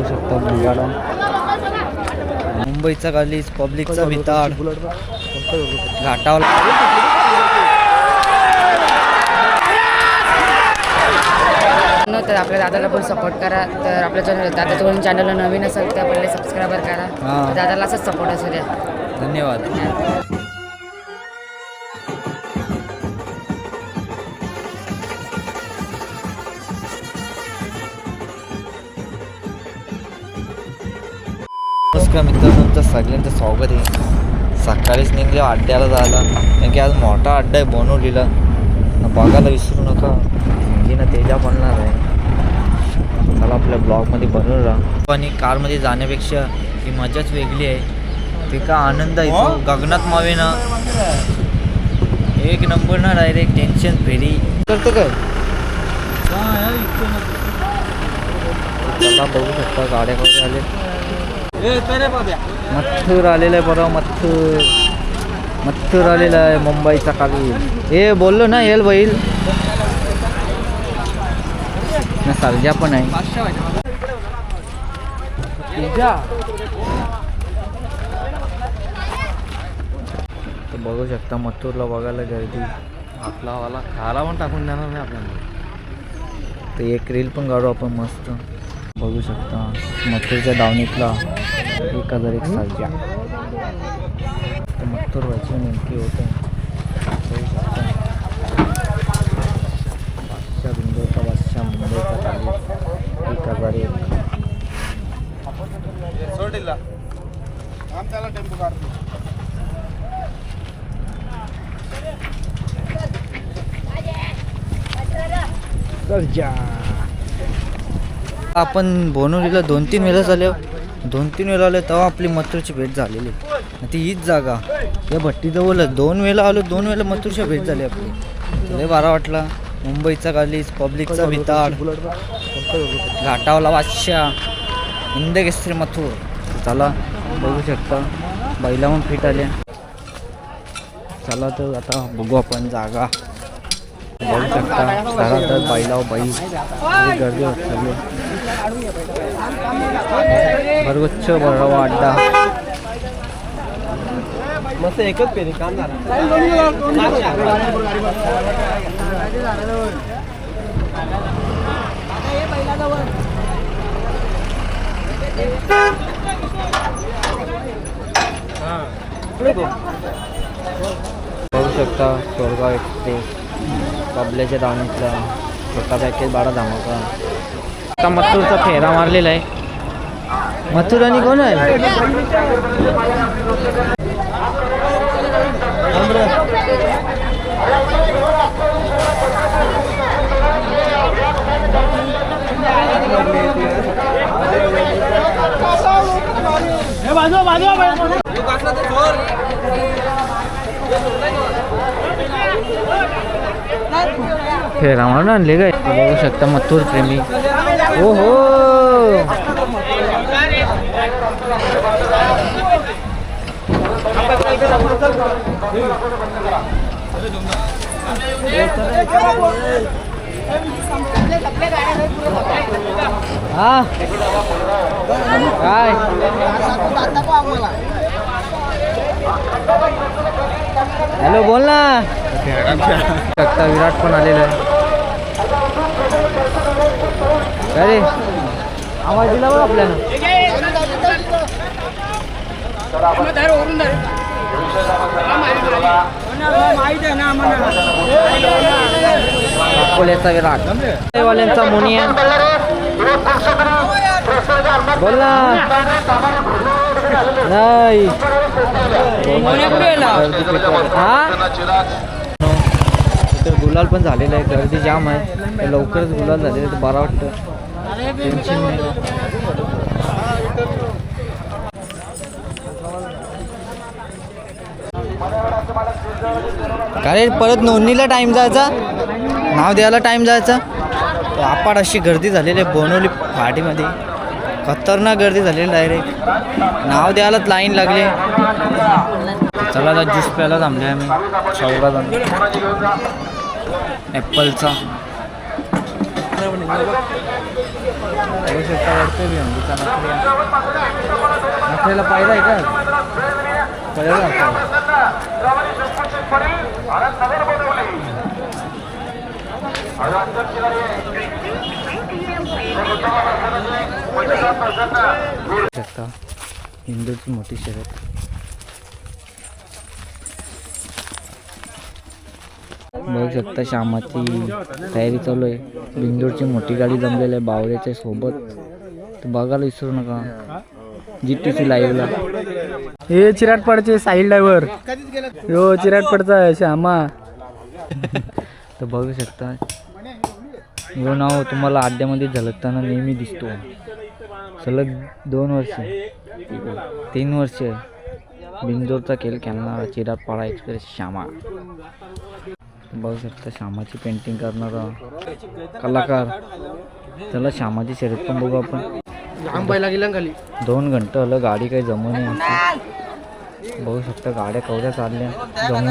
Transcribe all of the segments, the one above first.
बघू शकता भंगारा मुंबईचा गालीच पब्लिकचा भिताड. घाटावर न तर आपल्या दादाला पण सपोर्ट करा. तर आपल्या चॅनल दादाचं कोणी चॅनलला नवीन असेल त्या पहिले सबस्क्राईबर करा. हां. तर दादाला असंच सपोर्ट असू द्या. धन्यवाद. नमस्कार मित्रांनो तुमचं सगळ्यांचं स्वागत आहे. सकाळीच निघले अड्ड्याला जायला. कारण की आज मोठा अड्डा आहे बनवलेला. बघायला विसरू नका. म्हणजे ना तेजा बनणार आहे. चला आपल्या ब्लॉगमध्ये बनवून राहा आणि कारमध्ये जाण्यापेक्षा ही मजाच वेगळी आहे. ते का आनंद आहे तो. गगनात मावे ना. एक नंबर ना डायरेक्ट टेन्शन फेरी करतं काय? बघू शकता गाड्या कधी झाले मथुर आलेलं आहे बरं मथुर मथुर आलेला आहे मुंबईचा काली हे बोललो ना येल बैल. ना सर्जा पण आहे. बघू शकता मथुरला बघायला गर्दी. आपला वाला खायला पण टाकून देणार नाही आपल्याला. तर एक रील पण काढू आपण मस्त. बघू शकता मथुरच्या दावणीतला. एक हजार एक सालच्या तर मथुर व्हायची नेमकी होते. बादशाह बिंदूचा बादशाह मुंबईचा काली एक. हजार एक आपण बोनवलीला दोन तीन वेळा झाले दोन तीन वेळा आले तेव्हा आपली मथुरची भेट झालेली. ती हीच जागा. या भट्टीजवळच दोन वेळा आलो दोन वेळा मथुरची भेट झाली आपली. लय बारा वाटला. मुंबईचा गालीच पब्लिकचा भिताड. घाटावला बादशाह. हिंदकेसरी मथुर. चला बघू शकता. बैला फिट आल्या. चला तर आता बघू आपण जागा. बघू शकता. घरात बैलाव बाई गर्दी वाटली भरगच्छ बळावा अड्डा. मस्त एकच पेरी काम बघू शकता सोरगाव एक्सप्रेस कबल्याच्या दावणीतला छोटा पॅकेज बारा धमाका आता मथुरचा फेरा मारलेला आहे. मथुर आणि कोण आहे? फेरा मारून आणले काय? बघू शकता मथुर प्रेमी. हो हो हा काय हॅलो बोल ना शकता विराट पण आलेला आहे काय रे आवाज दिला बघ आपल्याला अकोल्याचा विराट. वाल्यांचा मोनिया. बोल ना. नाही. हा? तर गुलाल पण झालेला आहे. गर्दी जाम आहे. लवकरच गुलाल झालेलं आहे. बरं वाटतं. काय परत नोंदणीला टाईम जायचा? नाव द्यायला टाईम जायचा? आपाड अशी गर्दी झालेली आहे बोनवली फाटीमध्ये खतरनाक गर्दी झालेली डायरेक्ट नाव द्यायलाच लाईन लागली. चला आता ज्यूस प्यायला थांबले आम्ही. चौदा ॲपलचा बघू शकता वाटतोय भिवंडीचा नखऱ्या आपल्याला पाहिला आहे का? पहिला शकता हिंदूची मोठी शर्यत. बघू शकता श्यामाची तयारी चालू आहे. बिंदूरची मोठी गाडी जमलेली आहे बावऱ्याच्या सोबत. तर बघायला विसरू नका. जी टी सी लाईव्हला हे चिराटपाडचे साहिल ड्रायव्हर यो चिराटपाडचा श्यामा. तर बघू शकता. यो नाव तुम्हाला अड्ड्यामध्ये झलकताना नेहमी दिसतो. सलग दोन वर्ष. तीन वर्ष. बिंदोरचा खेळ खेळणारा चिराटपाडा एक्सप्रेस श्यामा. बघू शकता श्यामाची पेंटिंग करणारा कलाकार. त्याला श्यामाची शर्यत पण बघू आपण. दोन घंटे आलं गाडी काही जमू नाही बघू शकता गाड्या कवड्या चालल्या जमून.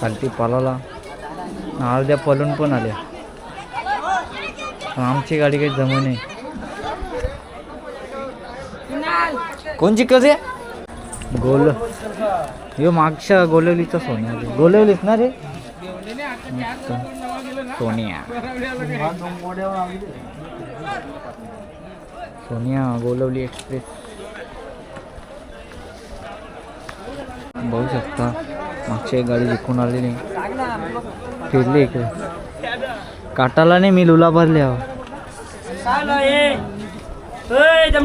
खालती पलाला. अर्ध्या पलून पण आल्या. पण आमची गाडी काही जमू नाही. कोणची कसे गोल. यो मागच्या गोलवलीचा सोन्या. गोलवलीच ना रे? सोनिया। सोनिया गोलवली एक्सप्रेस। बघू शकता मागची एक गाडी जिंकून आलेली. फिरली इकडे. काटाला नाही मी लुला भरल्या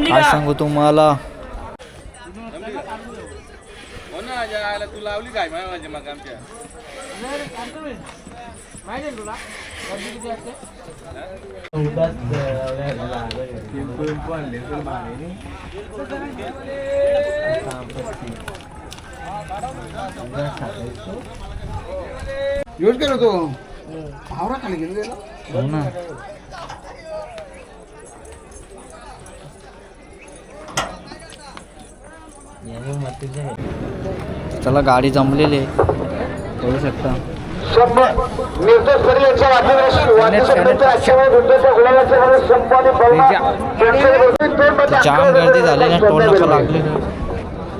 काय सांगू तुम्हाला? यूज केलो तो। भावरा खाली गेलो गेला हो ना। चला गाडी जमलेली आहे. करू शकता. जाम गर्दी झाली ना टोल नाका लागले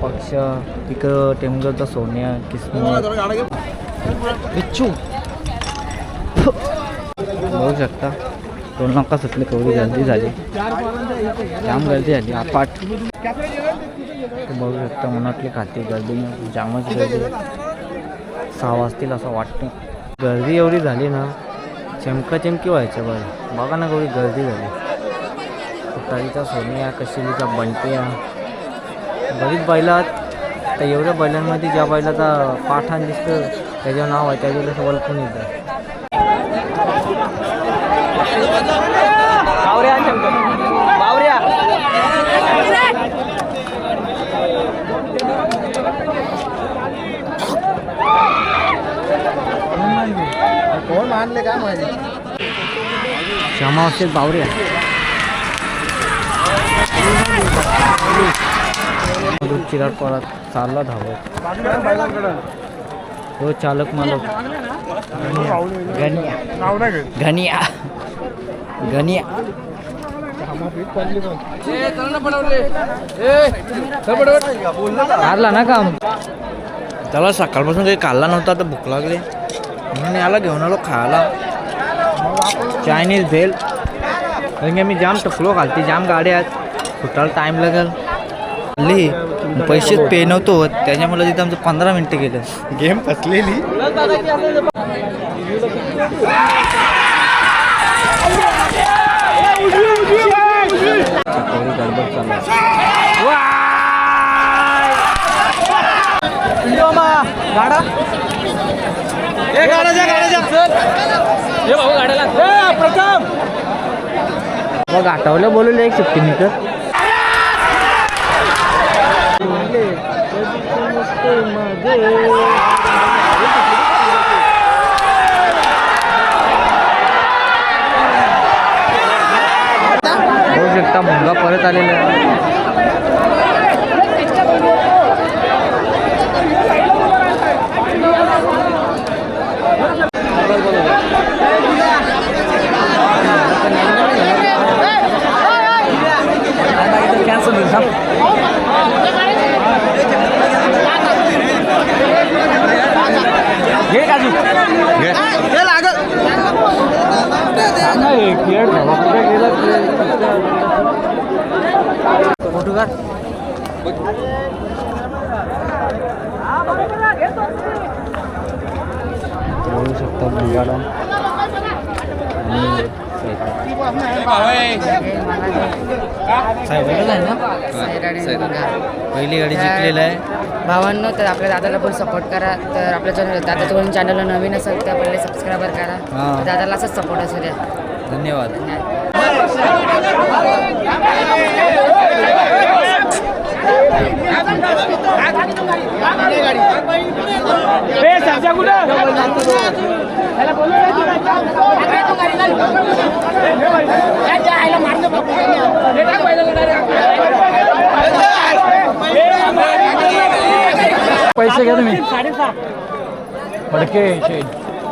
पक्ष तिकडं टेमगरचा सोन्या बिच्छू. बघू शकता. टोल नाका सुटले केवढी गर्दी झाली. जाम गर्दी झाली आपाट. बघू शकता मनातली खाती गर्दी जामच गर्दी. सहा वाजतील असं वाटतं. गर्दी एवढी झाली ना चमकाचमकी व्हायचं बरं बघा ना एवढी गर्दी झाली. उतारीचा सोनिया कशिलीचा बंट्या. बरीच बैला आहेत. तर एवढ्या बैलांमध्ये ज्या बैलाचा पाठाण दिसतं त्याचं नाव आहे त्याच्या ओळखून येतं. मानले काय माहिती? श्यामा असेल मधून चिराट परत चालला धावत हो चालक मालक. गनिया. गनिया. काढला ना काम? त्याला सकाळपासून काही काढला नव्हता आता भूक लागली. म्हणून याला घेऊन आलो खायला चायनीज भेल। कारण की मी जाम टकलो घालते जाम गाड्या आहेत सुटायला टाईम लागेल। हल्ली पैसेच पे नव्हतो होत त्याच्यामुळे तिथं आमचं पंधरा मिनटं गेलं. गेम फसलेली. गाडा. मग आठवलं बोलवलं एक सुट्टी निकर होऊ शकता मुलगा परत आलेला पहिली गाडी जिंकलेलं आहे भावांनो तर आपल्या दादाला पण सपोर्ट करा तर आपल्या दादाचं वरून चॅनलला नवीन असेल तर पहिले सबस्क्राईबर करा. दादाला असंच सपोर्ट असू द्या. धन्यवाद. पैसे घ्या तुम्ही. फडके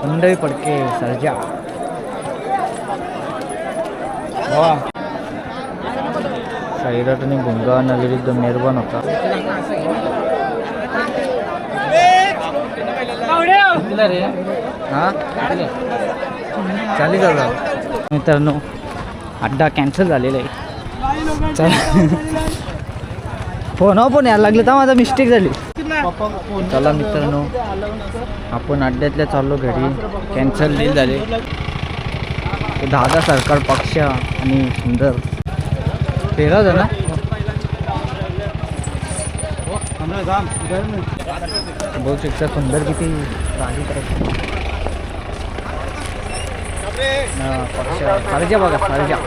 मंडई पडके सर्जा. वा. सैराट आणि भुंगा नलविरुद्ध मेहरबान होता. हां? चालेल हजार. मित्रांनो अड्डा कॅन्सल झालेला आहे. चला. फोन हो, पण यायला लागले तर माझा मिस्टेक झाली. चला मित्रांनो आपण अड्ड्यातल्या चाललो घरी. कॅन्सल डील झाले. दहा दादा सरकार पक्ष आणि सुंदर. तेरा जण बघू शकता सुंदर किती राजी पक्ष. सर्जा बघा सरजा.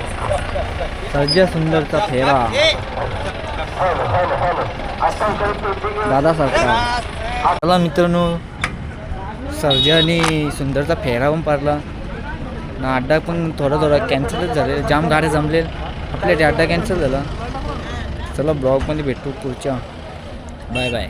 सर्जा सुंदरचा फेरा. दादा सरकार. चला मित्रांनो सर्जा आणि सुंदरचा फेरा पण पाडला ना अड्डा पण थोडा थोडा कॅन्सलच झाले. जाम गाड्या जमले आपल्या अड्डा कॅन्सल झाला. चला ब्लॉगमध्ये भेटू पुढच्या. Bye bye